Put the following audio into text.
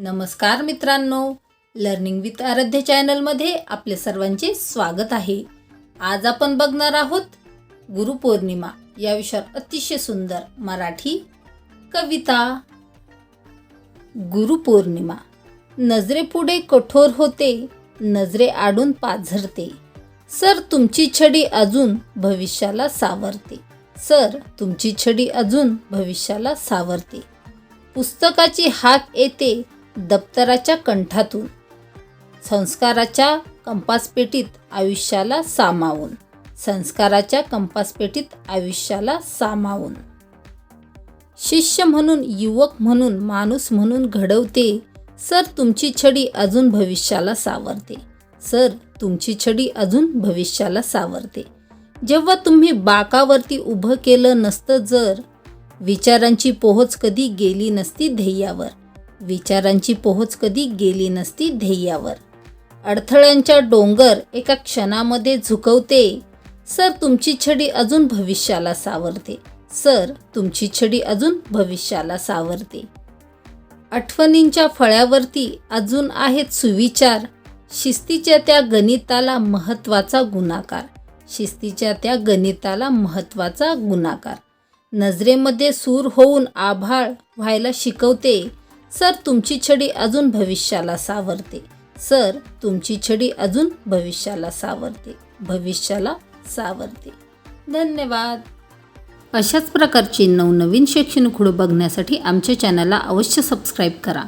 नमस्कार मित्रांनो learning with आराध्य चॅनलमध्ये आपले सर्वांचे स्वागत आहे. आज आपण बघणार आहोत गुरुपौर्णिमा या विषयावर अतिशय सुंदर मराठी कविता. गुरुपौर्णिमा नजरेपुढे कठोर होते नजरे आडून पाझरते. सर तुमची छडी अजून भविष्याला सावरते. सर तुमची छडी अजून भविष्याला सावरते. पुस्तकाची हाक येते दप्तराच्या कंठातून संस्काराच्या कंपासपेटीत आयुष्याला सामावून संस्काराच्या कंपासपेटीत आयुष्याला सामावून. शिष्य म्हणून युवक म्हणून माणूस म्हणून घडवते सर तुमची छडी अजून भविष्याला सावरते. सर तुमची छडी अजून भविष्याला सावरते. जेव्हा तुम्ही बाकावरती उभं केलं नसतं जर विचारांची पोहोच कधी गेली नसती ध्येयावर. विचारांची पोहोच कधी गेली नसती ध्येयावर. अडथळ्यांच्या डोंगर एका क्षणामध्ये झुकवते. सर तुमची छडी अजून भविष्याला सावरते. सर तुमची छडी अजून भविष्याला सावरते. आठवणींच्या फळ्यावरती अजून आहेत सुविचार. शिस्तीच्या त्या गणिताला महत्त्वाचा गुणाकार. शिस्तीच्या त्या गणिताला महत्त्वाचा गुणाकार. नजरेमध्ये सूर होऊन आभाळ व्हायला शिकवते. सर तुमची छडी अजून भविष्याला सावरते. सर तुमची छडी अजून भविष्याला सावरते. भविष्याला सावरते. धन्यवाद. अशाच प्रकारची नवनवीन शैक्षणिक खुडं बघण्यासाठी आमच्या चॅनलला अवश्य सबस्क्राईब करा.